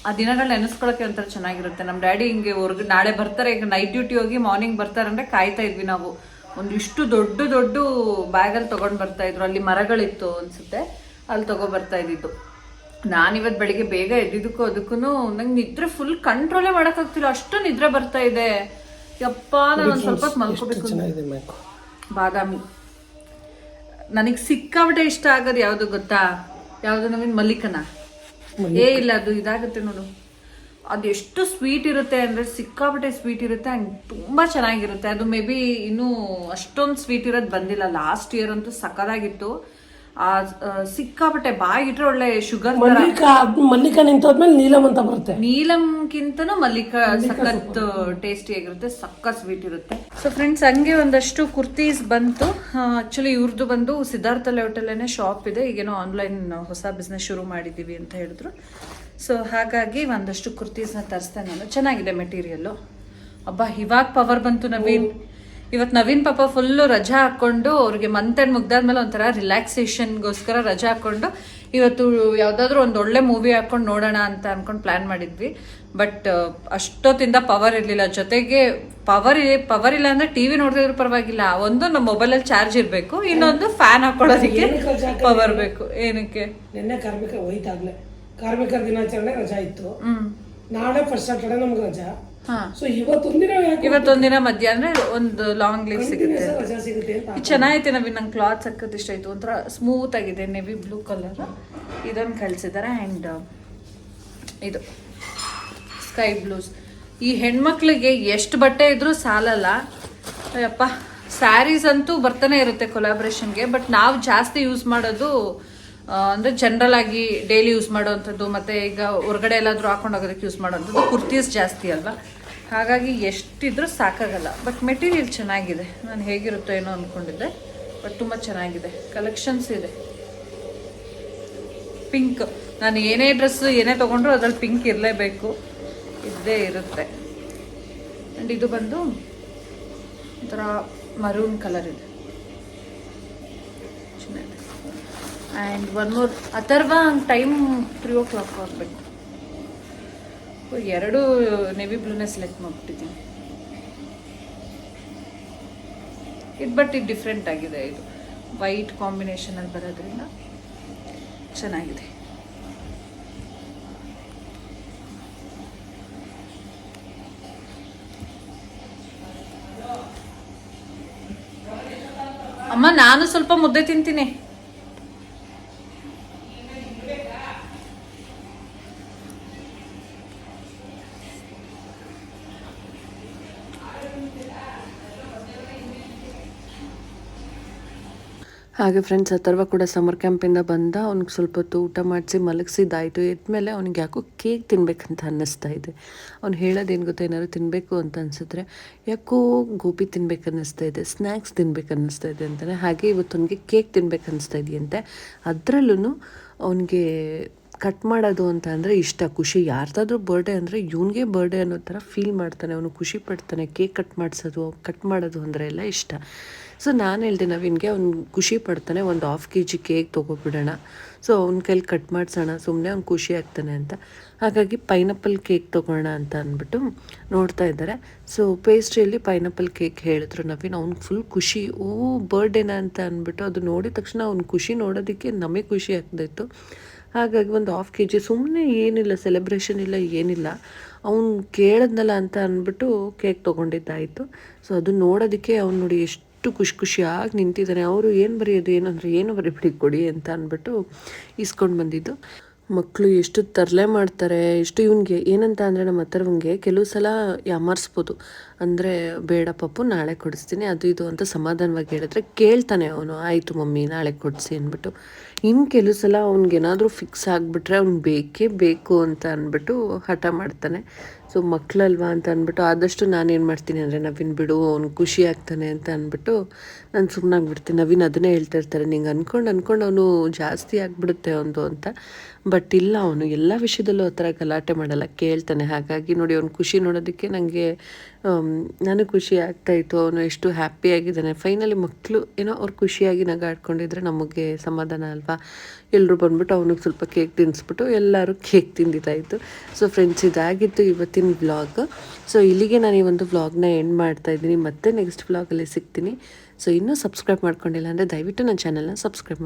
ಆ ದಿನಗಳನ್ನ ನೆನೆಸ್ಕೊಳಕ್ಕೆ ಒಂಥರ ಚೆನ್ನಾಗಿರುತ್ತೆ. ನಮ್ಮ ಡ್ಯಾಡಿ ಹಿಂಗೆ ಹೊರ್ಗ ನಾಳೆ ಬರ್ತಾರೆ ಈಗ ನೈಟ್ ಡ್ಯೂಟಿ ಹೋಗಿ ಮಾರ್ನಿಂಗ್ ಬರ್ತಾರೆ ಅಂದ್ರೆ ಕಾಯ್ತಾ ಇದ್ವಿ ನಾವು. ಒಂದಿಷ್ಟು ದೊಡ್ಡ ದೊಡ್ಡ ಬ್ಯಾಗಲ್ಲಿ ತಗೊಂಡ್ ಬರ್ತಾ ಇದ್ರು. ಅಲ್ಲಿ ಮರಗಳಿತ್ತು ಅನ್ಸುತ್ತೆ. ಅಲ್ಲಿ ತಗೋ ಬರ್ತಾ ಇದ್ದಿದ್ದು. ನಾನಿವತ್ತು ಬೆಳಿಗ್ಗೆ ಬೇಗ ಎದ್ದಿದ್ದಕ್ಕೂ ಅದಕ್ಕೂ ನಂಗೆ ನಿದ್ರೆ ಫುಲ್ ಕಂಟ್ರೋಲೇ ಮಾಡೋಕ್ಕಾಗ್ತಿಲ್ಲ. ಅಷ್ಟು ನಿದ್ರೆ ಬರ್ತಾ ಇದೆ. ಯಪ್ಪ ನಾನು ಒಂದು ಸ್ವಲ್ಪ ಮಲ್ಕೋಬೇಕು ಬಾದಾಮಿ. ನನಗೆ ಸಿಕ್ಕಾಬಿಟ್ಟೆ ಇಷ್ಟ ಆಗೋದು ಯಾವುದು ಗೊತ್ತಾ? ಯಾವುದು ನವೀನ್ ಮಲ್ಲಿಕನ? ಏ ಇಲ್ಲ ಅದು ಇದಾಗುತ್ತೆ ನೋಡು. ಅದು ಎಷ್ಟು ಸ್ವೀಟ್ ಇರುತ್ತೆ ಅಂದರೆ ಸಿಕ್ಕಾಬಿಟ್ಟೆ ಸ್ವೀಟ್ ಇರುತ್ತೆ ಹಂಗೆ ತುಂಬ ಚೆನ್ನಾಗಿರುತ್ತೆ. ಅದು ಮೇ ಬಿ ಇನ್ನೂ ಅಷ್ಟೊಂದು ಸ್ವೀಟ್ ಇರೋದು ಬಂದಿಲ್ಲ. ಲಾಸ್ಟ್ ಇಯರ್ ಅಂತೂ ಸಕ್ಕದಾಗಿತ್ತು ಸಿಕ್ಕಾಪಟ್ಟೆ ಬಾಯಿಟ್ರೆ ಒಳ್ಳೆ ಶುಗರ್ ಮಲ್ಲಿಕಾ ನಿಂತೋದ್ಮೇಲೆ ನೀಲಂ ಅಂತ ಬರುತ್ತೆ. ನೀಲಂಗಿಂತನೂ ಮಲ್ಲಿಕಾ ಸಖತ್ ಟೇಸ್ಟಿ ಆಗಿರುತ್ತೆ ಸಕ್ಕ ಸ್ವೀಟ್ ಇರುತ್ತೆ. ಸೊ ಫ್ರೆಂಡ್ಸ್ ಹಂಗೆ ಒಂದಷ್ಟು ಕುರ್ತೀಸ್ ಬಂತು. ಆಕ್ಚುಲಿ ಇವ್ರದ್ದು ಬಂದು ಸಿದ್ಧಾರ್ಥ ಲೇಔಟಲ್ಲೇ ಶಾಪ್ ಇದೆ. ಈಗೇನೋ ಆನ್ಲೈನ್ ಹೊಸ ಬಿಸ್ನೆಸ್ ಶುರು ಮಾಡಿದ್ದೀವಿ ಅಂತ ಹೇಳಿದ್ರು. ಸೊ ಹಾಗಾಗಿ ಒಂದಷ್ಟು ಕುರ್ತೀಸ್ನ ತರಿಸ್ದೆ ನಾನು. ಚೆನ್ನಾಗಿದೆ ಮೆಟೀರಿಯಲ್ಲು ಅಬ್ಬಾ ಇವಾಗ ಪವರ್ ಬಂತು ನವೀನ್. ಇವತ್ತು ನವೀನ್ ಪಾಪ ಫುಲ್ಲು ರಜಾ ಹಾಕ್ಕೊಂಡು ಅವ್ರಿಗೆ ಮಂತ್ ಎಂಡ್ ಮುಗ್ದಾದ್ಮೇಲೆ ಒಂಥರ ರಿಲ್ಯಾಕ್ಸೇಷನ್ಗೋಸ್ಕರ ರಜಾ ಹಾಕ್ಕೊಂಡು ಇವತ್ತು ಯಾವುದಾದ್ರೂ ಒಂದು ಒಳ್ಳೆ ಮೂವಿ ಹಾಕೊಂಡು ನೋಡೋಣ ಅಂತ ಅಂದ್ಕೊಂಡು ಪ್ಲ್ಯಾನ್ ಮಾಡಿದ್ವಿ. ಬಟ್ ಅಷ್ಟೊತ್ತಿಂದ ಪವರ್ ಇರಲಿಲ್ಲ. ಜೊತೆಗೆ ಪವರ್ ಪವರ್ ಇಲ್ಲ ಅಂದ್ರೆ ಟಿವಿ ನೋಡಿದ್ರು ಪರವಾಗಿಲ್ಲ. ಒಂದು ನಮ್ಮ ಮೊಬೈಲಲ್ಲಿ ಚಾರ್ಜ್ ಇರಬೇಕು. ಇನ್ನೊಂದು ಫ್ಯಾನ್ ಹಾಕೊಳ್ಳೋದಕ್ಕೆ ಪವರ್ ಬೇಕು. ಏನಕ್ಕೆ? ನಿನ್ನೆ ಕಾರ್ಮಿಕ ಹೋಯ್ತಾಗ್ಲೇ. ಕಾರ್ಮಿಕರ ದಿನಾಚರಣೆ ರಜಾ ಇತ್ತು. ಹ್ಮ್. ನಾಳೆ ಫಸ್ಟ್ ಸಾಟರ್ಡೆ ನಮ್ಗೆ ರಜಾ. ಸೊ ಇವತ್ತೊಂದಿನ ಇವತ್ತೊಂದಿನ ಮಧ್ಯಾಹ್ನ ಒಂದು ಲಾಂಗ್ ಲೀವ್ ಸಿಗುತ್ತೆ. ಚೆನ್ನಾಗೈತೆ ನವಿ ನಂಗೆ ಕ್ಲಾತ್ ಸಕ್ಕತ್ ಇಷ್ಟ ಆಯ್ತು. ಒಂಥರ ಸ್ಮೂತ್ ಆಗಿದೆ ನೆವಿ ಬ್ಲೂ ಕಲರ್ ಇದನ್ನ ಕಳಿಸಿದ್ದಾರೆ ಆ್ಯಂಡ್ ಇದು ಸ್ಕೈ ಬ್ಲೂಸ್ ಈ ಹೆಣ್ಮಕ್ಳಿಗೆ ಎಷ್ಟು ಬಟ್ಟೆ ಇದ್ರೂ ಸಾಲಲ್ಲ. ಅಯ್ಯಪ್ಪ ಸ್ಯಾರೀಸ್ ಅಂತೂ ಬರ್ತಾನೆ ಇರುತ್ತೆ ಕೊಲಾಬ್ರೇಷನ್ಗೆ ಬಟ್ ನಾವು ಜಾಸ್ತಿ ಯೂಸ್ ಮಾಡೋದು ಅಂದ್ರೆ ಜನರಲ್ ಆಗಿ ಡೈಲಿ ಯೂಸ್ ಮಾಡೋವಂಥದ್ದು, ಮತ್ತೆ ಈಗ ಹೊರಗಡೆ ಎಲ್ಲಾದರೂ ಹಾಕೊಂಡು ಹೋಗೋದಕ್ಕೆ ಯೂಸ್ ಮಾಡುವಂಥದ್ದು ಕುರ್ತೀಸ್ ಜಾಸ್ತಿ ಅಲ್ವಾ? ಹಾಗಾಗಿ ಎಷ್ಟಿದ್ರೂ ಸಾಕಾಗಲ್ಲ. ಬಟ್ ಮೆಟೀರಿಯಲ್ ಚೆನ್ನಾಗಿದೆ. ನಾನು ಹೇಗಿರುತ್ತೋ ಏನೋ ಅಂದ್ಕೊಂಡಿದ್ದೆ ಬಟ್ ತುಂಬ ಚೆನ್ನಾಗಿದೆ. ಕಲೆಕ್ಷನ್ಸ್ ಇದೆ. ಪಿಂಕ್ ನಾನು ಏನೇ ಡ್ರೆಸ್ ಏನೇ ತೊಗೊಂಡ್ರು ಅದ್ರಲ್ಲಿ ಪಿಂಕ್ ಇರಲೇಬೇಕು. ಇದ್ದೇ ಇರುತ್ತೆ. ಆ್ಯಂಡ್ ಇದು ಬಂದು ಒಂಥರ ಮರೂನ್ ಕಲರ್ ಇದೆ. ಚೆನ್ನಾಗಿದೆ. ಆ್ಯಂಡ್ ಒನ್ ಮೋರ್ ಅಥರ್ವ ಟೈಮ್ ತ್ರೀ ಓ ಕ್ಲಾಕ್ ಆಗಬೇಕು ಎರಡು ನೆವಿ ಬ್ಲೂನೇ ಸೆಲೆಕ್ಟ್ ಮಾಡಿಬಿಟ್ಟಿದ್ದೀನಿ ಇದು ಬಟ್ ಇದು ಡಿಫ್ರೆಂಟ್ ಆಗಿದೆ ಇದು. ವೈಟ್ ಕಾಂಬಿನೇಷನಲ್ಲಿ ಬರೋದ್ರಿಂದ ಚೆನ್ನಾಗಿದೆ. ಅಮ್ಮ, ನಾನು ಸ್ವಲ್ಪ ಮುದ್ದೆ ತಿಂತೀನಿ. ಹಾಗೆ ಫ್ರೆಂಡ್ಸ್ ಅಥರ್ವ ಕೂಡ ಸಮರ್ ಕ್ಯಾಂಪಿಂದ ಬಂದ, ಅವ್ನಿಗೆ ಸ್ವಲ್ಪ ಹೊತ್ತು ಊಟ ಮಾಡಿಸಿ ಮಲಗಿಸಿದ್ದಾಯಿತು. ಎದ್ಮೇಲೆ ಅವ್ನಿಗೆ ಯಾಕೋ ಕೇಕ್ ತಿನ್ಬೇಕಂತ ಅನ್ನಿಸ್ತಾ ಇದೆ. ಅವ್ನು ಹೇಳೋದೇನು ಗೊತ್ತಾ? ಏನಾದ್ರು ತಿನ್ನಬೇಕು ಅಂತ ಅನಿಸಿದ್ರೆ, ಯಾಕೋ ಗೋಬಿ ತಿನ್ಬೇಕು ಅನ್ನಿಸ್ತಾ ಇದೆ ಸ್ನ್ಯಾಕ್ಸ್ ತಿನ್ಬೇಕು ಅನ್ನಿಸ್ತಾ ಇದೆ ಅಂತಲೇ ಹಾಗೆ ಇವತ್ತು ಅವನಿಗೆ ಕೇಕ್ ತಿನ್ಬೇಕು ಅನ್ನಿಸ್ತಾ ಇದೆಯಂತೆ. ಅದರಲ್ಲೂ ಅವನಿಗೆ ಕಟ್ ಮಾಡೋದು ಅಂತ ಅಂದರೆ ಇಷ್ಟ. ಖುಷಿ. ಯಾರ್ದಾದ್ರೂ ಬರ್ಡೇ ಅಂದರೆ ಇವನಿಗೆ ಬರ್ಡೇ ಅನ್ನೋ ಥರ ಫೀಲ್ ಮಾಡ್ತಾನೆ. ಅವನು ಖುಷಿ ಪಡ್ತಾನೆ. ಕೇಕ್ ಕಟ್ ಮಾಡಿಸೋದು ಕಟ್ ಮಾಡೋದು ಅಂದರೆ ಎಲ್ಲ ಇಷ್ಟ. ಸೊ ನಾನು ಹೇಳ್ದೆ ನವೀನ್ಗೆ ಅವ್ನು ಖುಷಿ ಪಡ್ತಾನೆ, ಒಂದು ಹಾಫ್ ಕೆ ಜಿ ಕೇಕ್ ತೊಗೊಬಿಡೋಣ. ಸೊ ಅವ್ನ ಕೈಲಿ ಕಟ್ ಮಾಡಿಸೋಣ ಸುಮ್ಮನೆ ಅವ್ನು ಖುಷಿ ಆಗ್ತಾನೆ ಅಂತ. ಹಾಗಾಗಿ ಪೈನಾಪಲ್ ಕೇಕ್ ತೊಗೊಳ್ಳೋಣ ಅಂತ ಅಂದ್ಬಿಟ್ಟು ನೋಡ್ತಾ ಇದ್ದಾರೆ. ಸೊ ಪೇಸ್ಟ್ರಿಯಲ್ಲಿ ಪೈನಾಪಲ್ ಕೇಕ್ ಹೇಳಿದ್ರು ನವೀನ್, ಅವ್ನು ಫುಲ್ ಖುಷಿ. ಓ ಬರ್ಡೇನ ಅಂತ ಅಂದ್ಬಿಟ್ಟು ಅದು ನೋಡಿದ ತಕ್ಷಣ ಅವ್ನ ಖುಷಿ ನೋಡೋದಕ್ಕೆ ನಮಗೆ ಖುಷಿ ಆಗ್ತಾಯಿತ್ತು. ಹಾಗಾಗಿ ಒಂದು ಹಾಫ್ ಕೆ ಜಿ ಸುಮ್ಮನೆ ಏನಿಲ್ಲ ಸೆಲೆಬ್ರೇಷನ್ ಇಲ್ಲ, ಏನಿಲ್ಲ. ಅವ್ನು ಕೇಳಿದ್ನಲ್ಲ ಅಂತ ಅಂದ್ಬಿಟ್ಟು ಕೇಕ್ ತೊಗೊಂಡಿದ್ದಾಯಿತು. ಸೊ ಅದು ನೋಡೋದಕ್ಕೆ ಅವ್ನು ನೋಡಿ ಎಷ್ಟು ಖುಷಿ ಖುಷಿಯಾಗಿ ನಿಂತಿದ್ದಾರೆ. ಅವರು ಏನು ಬರೆಯೋದು, ಏನಂದ್ರೆ ಏನು ಬರೀಬಿಡಿ, ಕೊಡಿ ಅಂತ ಅಂದ್ಬಿಟ್ಟು ಇಸ್ಕೊಂಡು ಬಂದಿದ್ದು. ಮಕ್ಕಳು ಎಷ್ಟು ತರಲೆ ಮಾಡ್ತಾರೆ, ಎಷ್ಟು ಇವನಿಗೆ ಏನಂತ ಅಂದರೆ ನಮ್ಮ ಹತ್ರವನಿಗೆ ಕೆಲವು ಸಲ ಯಾಮಾರಿಸ್ಬೋದು ಅಂದರೆ ಬೇಡ ಪಪ್ಪು, ನಾಳೆ ಕೊಡಿಸ್ತೀನಿ. ಅದು ಇದು ಅಂತ ಸಮಾಧಾನವಾಗಿ ಹೇಳಿದ್ರೆ ಕೇಳ್ತಾನೆ ಅವನು, ಆಯಿತು ಮಮ್ಮಿ, ನಾಳೆ ಕೊಡಿಸಿ ಅಂದ್ಬಿಟ್ಟು. ಇನ್ನು ಕೆಲವು ಸಲ ಅವ್ನಿಗೇನಾದರೂ ಫಿಕ್ಸ್ ಆಗಿಬಿಟ್ರೆ ಅವ್ನು ಬೇಕೇ ಬೇಕು ಅಂತ ಅಂದ್ಬಿಟ್ಟು ಹಠ ಮಾಡ್ತಾನೆ. ಸೊ ಮಕ್ಕಳಲ್ವಾ ಅಂತ ಅಂದ್ಬಿಟ್ಟು, ಆದಷ್ಟು ನಾನೇನು ಮಾಡ್ತೀನಿ ಅಂದರೆ, ನವೀನ್ ಬಿಡು, ಅವ್ನು ಖುಷಿ ಆಗ್ತಾನೆ ಅಂತ ಅಂದ್ಬಿಟ್ಟು ನಾನು ಸುಮ್ಮನಾಗ್ಬಿಡ್ತೀನಿ ನವೀನ್ ಅದನ್ನೇ ಹೇಳ್ತಾ ಇರ್ತಾರೆ. ನಿಂಗೆ ಅಂದ್ಕೊಂಡು ಅಂದ್ಕೊಂಡು ಅವನು ಜಾಸ್ತಿ ಆಗಿಬಿಡುತ್ತೆ ಅವನು ಅಂತ. ಬಟ್ ಇಲ್ಲ, ಅವನು ಎಲ್ಲ ವಿಷಯದಲ್ಲೂ ಆ ಥರ ಗಲಾಟೆ ಮಾಡಲ್ಲ. ಕೇಳ್ತಾನೆ. ಹಾಗಾಗಿ ನೋಡಿ, ಅವ್ನು ಖುಷಿ ನೋಡೋದಕ್ಕೆ ನನಗೆ ನನಗೆ ಖುಷಿ ಆಗ್ತಾಯಿತ್ತು ಅವನು ಎಷ್ಟು ಹ್ಯಾಪಿಯಾಗಿದ್ದಾನೆ ಫೈನಲಿ ಮಕ್ಕಳು ಏನೋ ಅವ್ರು ಖುಷಿಯಾಗಿ ನಗಾಡ್ಕೊಂಡಿದ್ರೆ ನಮಗೆ ಸಮಾಧಾನ ಅಲ್ವಾ? ಎಲ್ಲರೂ ಬಂದ್ಬಿಟ್ಟು ಅವನಿಗೆ ಸ್ವಲ್ಪ ಕೇಕ್ ತಿನ್ನಿಸ್ಬಿಟ್ಟು ಎಲ್ಲರೂ ಕೇಕ್ ತಿಂದಿದ್ದಾಯಿತು ಸೊ ಫ್ರೆಂಡ್ಸ್ ಇದಾಗಿತ್ತು ಇವತ್ತಿನ ವ್ಲಾಗ್ ಸೊ ಇಲ್ಲಿಗೆ ನಾನು ಈ ಒಂದು ವ್ಲಾಗ್ನ ಎಂಡ್ ಮಾಡ್ತಾ ಇದ್ದೀನಿ. ಮತ್ತೆ ನೆಕ್ಸ್ಟ್ ವ್ಲಾಗಲ್ಲಿ ಸಿಗ್ತೀನಿ. ಸೊ ಇನ್ನೂ ಸಬ್ಸ್ಕ್ರೈಬ್ ಮಾಡ್ಕೊಂಡಿಲ್ಲ ಅಂದರೆ ದಯವಿಟ್ಟು ನನ್ನ ಚಾನಲ್ನ ಸಬ್ಸ್ಕ್ರೈಬ್ ಮಾಡಿ